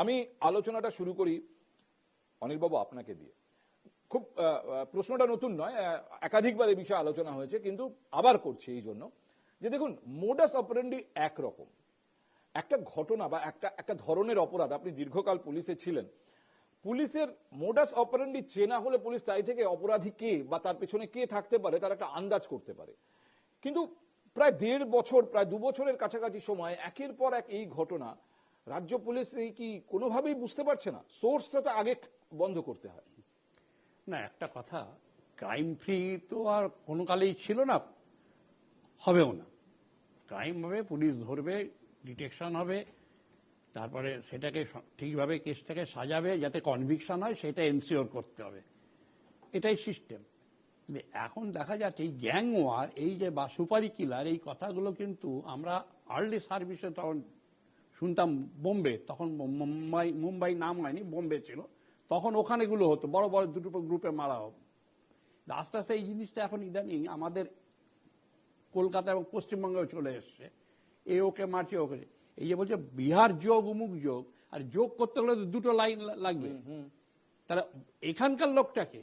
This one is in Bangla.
আমি আলোচনাটা শুরু করি, অনিলবাবু আপনাকে দিয়ে। খুব প্রশ্নটা নতুন নয় একাধিকবার এই বিষয়ে আলোচনা হয়েছে, কিন্তু আবার করছি এই জন্য। যে দেখুন মোডাস অপারেন্ডি একরকম। একটা ঘটনা বা একটা একটা ধরনের অপরাধ, আপনি দীর্ঘকাল পুলিশে ছিলেন, পুলিশের মোডাস অপারেন্ডি চেনা হলে পুলিশ তাই থেকে অপরাধী কে বা তার পেছনে কে থাকতে পারে, তার একটা আন্দাজ করতে পারে। কিন্তু প্রায় দেড় বছর, প্রায় দু বছরের কাছাকাছি সময় একের পর এক এই ঘটনা রাজ্য পুলিশ এই কি কোনোভাবেই বুঝতে পারছে না? সোর্সটা তো আগে বন্ধ করতে হয়। না, একটা কথা ক্রাইম ফ্রি তো আর কোনো কালেই ছিল না, হবেও না। ক্রাইম হবে, পুলিশ ধরবে ডিটেকশন হবে, তারপরে সেটাকে ঠিকভাবে কেসটাকে সাজাবে, যাতে কনভিকশন হয়, সেটা এনসিওর করতে হবে। এটাই সিস্টেম এখন দেখা যাচ্ছে, এই গ্যাং ওয়ার এই যে বা সুপারি কিলার এই কথাগুলো কিন্তু আমরা আর্লি সার্ভিসে তখন শুনতাম বোম্বে তখন মুম্বাই মুম্বাই নাম হয়নি বোম্বে ছিল। তখন ওখানেগুলো হতো বড় বড় দুটো গ্রুপে মারা হতো। আস্তে আস্তে এই জিনিসটা এখন ইদানিং আমাদের কলকাতা এবং পশ্চিমবঙ্গেও চলে এসছে। এ ওকে মারছে ওকে। এই যে বলছে বিহার যোগ উমুক যোগ আর যোগ করতে গেলে তো দুটো লাইন লাগবে। তাহলে এখানকার লোকটাকে